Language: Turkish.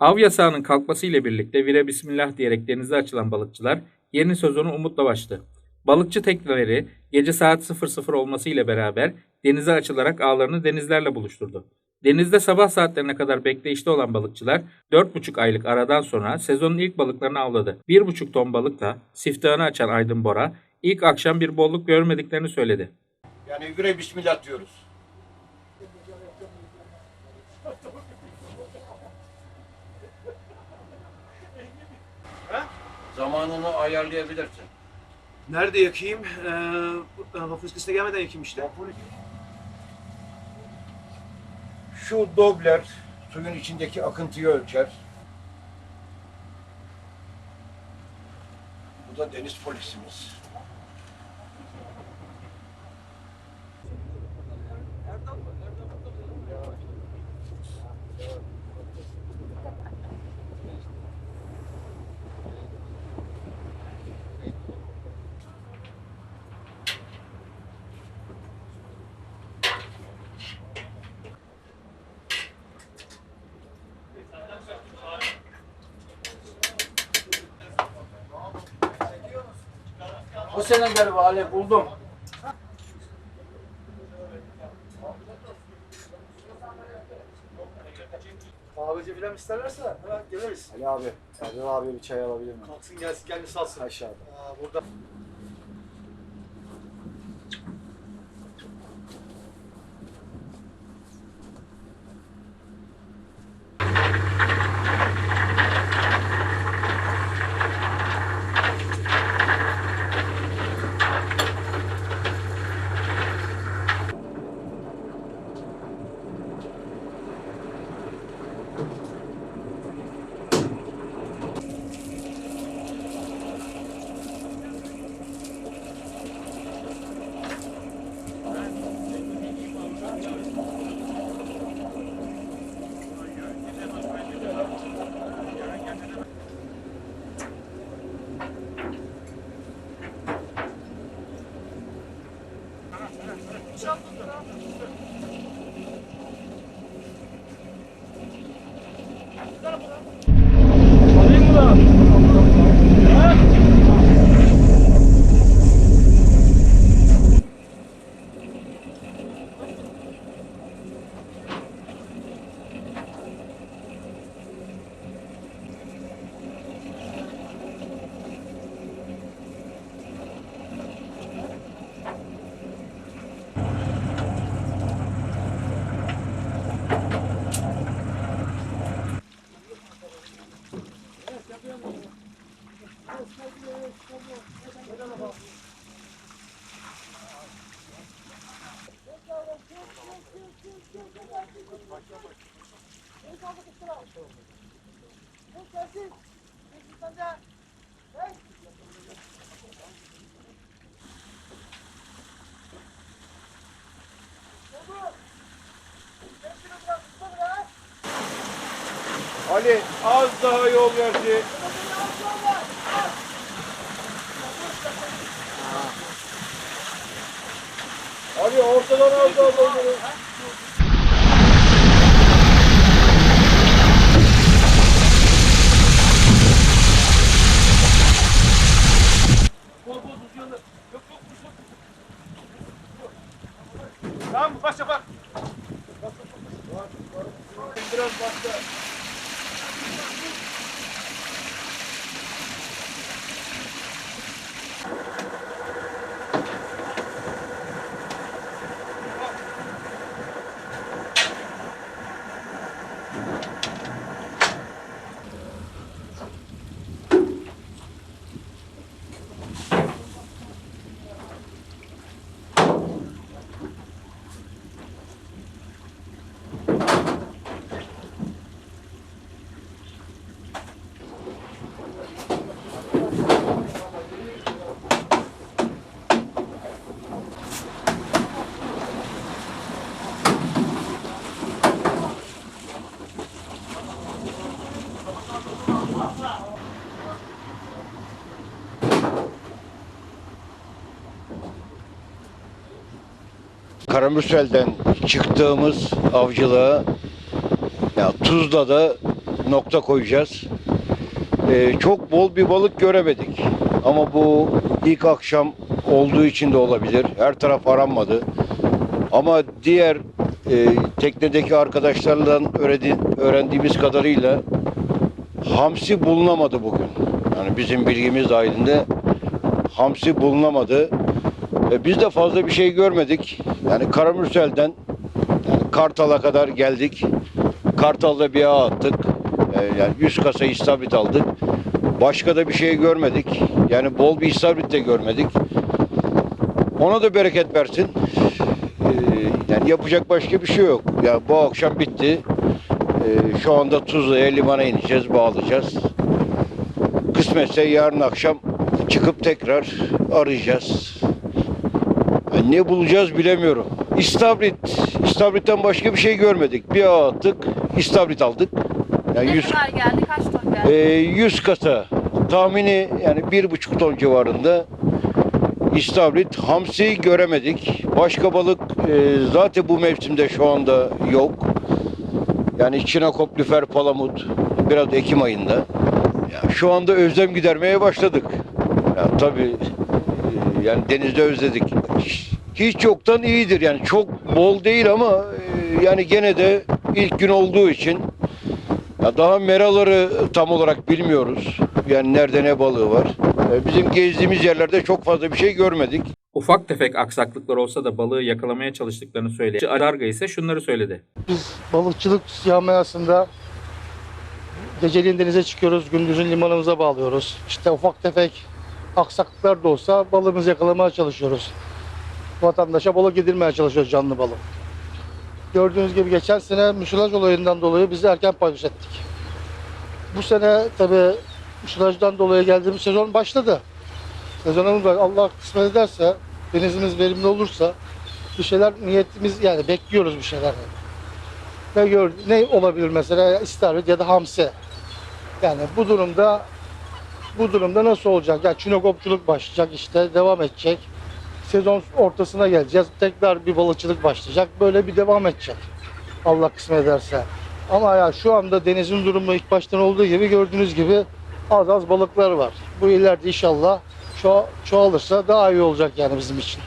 Av yasağının kalkmasıyla birlikte vire bismillah diyerek denize açılan balıkçılar yeni sezonu umutla başladı. Balıkçı tekneleri gece saat 00 olması ile beraber denize açılarak ağlarını denizlerle buluşturdu. Denizde sabah saatlerine kadar bekleyişte olan balıkçılar 4,5 aylık aradan sonra sezonun ilk balıklarını avladı. 1,5 ton balıkla siftahını açan Aydın Bora ilk akşam bir bolluk görmediklerini söyledi. Yani yüre bismillah diyoruz. Zamanını ayarlayabilirsin. Nerede yakayım? Ee, bu- vapur gelmeden yakayım işte. Şu dobler suyun içindeki akıntıyı ölçer. Bu da deniz polisimiz. O sene beri vali buldum. Kahveci falan isterlerse hemen geliriz. Ali abi, Erdal abi bir çay alabilir miyim? Kalksın gelsin kendisi alsın. Aşağıda. Aa, burada. Alayım mı da? Ali az daha yol verdi. Ali ortadan az daha doldurun. Tamam mı? Başla bak. Biraz başla. Karamürsel'den çıktığımız avcılığa ya Tuzla'da nokta koyacağız. Ee, çok bol bir balık göremedik. Ama bu ilk akşam olduğu için de olabilir. Her taraf aranmadı. Ama diğer e, teknedeki arkadaşlarla öğrendi- öğrendiğimiz kadarıyla hamsi bulunamadı bugün. Yani bizim bilgimiz dahilinde hamsi bulunamadı. E, biz de fazla bir şey görmedik. Yani Karamürsel'den yani Kartal'a kadar geldik. Kartal'da bir ağ attık. E, yani 100 kasa istavrit aldık. Başka da bir şey görmedik. Yani bol bir istavrit de görmedik. Ona da bereket versin. E, yani yapacak başka bir şey yok. Ya bu akşam bitti. E, şu anda Tuzla'ya limana ineceğiz, bağlayacağız. Kısmetse yarın akşam çıkıp tekrar arayacağız. Ne bulacağız bilemiyorum. İstavrit, İstavrit'ten başka bir şey görmedik. Bir ağ attık, İstavrit aldık. Yani Ne 100, kadar geldi? Kaç ton geldi? e, 100 kasa tahmini yani bir buçuk ton civarında İstavrit, hamsi göremedik. Başka balık e, zaten bu mevsimde şu anda yok. Yani çinakop, lüfer, palamut biraz Ekim ayında. Ya şu anda özlem gidermeye başladık. Ya tabii e, yani denizde özledik. Hiç- yoktan iyidir yani çok bol değil ama e, yani gene de ilk gün olduğu için ya daha meraları tam olarak bilmiyoruz. Yani nerede ne balığı var. E, Bizim gezdiğimiz yerlerde çok fazla bir şey görmedik. Ufak tefek aksaklıklar olsa da balığı yakalamaya çalıştıklarını söyledi. Alarga ise şunları söyledi. Biz balıkçılık camiasında geceliğin denize çıkıyoruz, gündüzün limanımıza bağlıyoruz. İşte ufak tefek aksaklıklar da olsa balığımızı yakalamaya çalışıyoruz. Vatandaşa balık yedirmeye çalışıyoruz canlı balık. Gördüğünüz gibi geçen sene müsilaj olayından dolayı bizi erken paylaş ettik. Bu sene tabi müsilajdan dolayı geldiğimiz sezon başladı. Sezonumuz var. Allah kısmet ederse, denizimiz verimli olursa bir şeyler niyetimiz yani bekliyoruz bir şeyler. Ne gör ne olabilir mesela istavrit ya da hamsi. Yani bu durumda bu durumda nasıl olacak? Ya çinokopçuluk başlayacak işte devam edecek. Sezon ortasına geleceğiz. Tekrar bir balıkçılık başlayacak. Böyle bir devam edecek. Allah kısmet ederse. Ama ya şu anda denizin durumu ilk baştan olduğu gibi gördüğünüz gibi az az balıklar var. Bu ileride inşallah ço- çoğalırsa daha iyi olacak yani bizim için.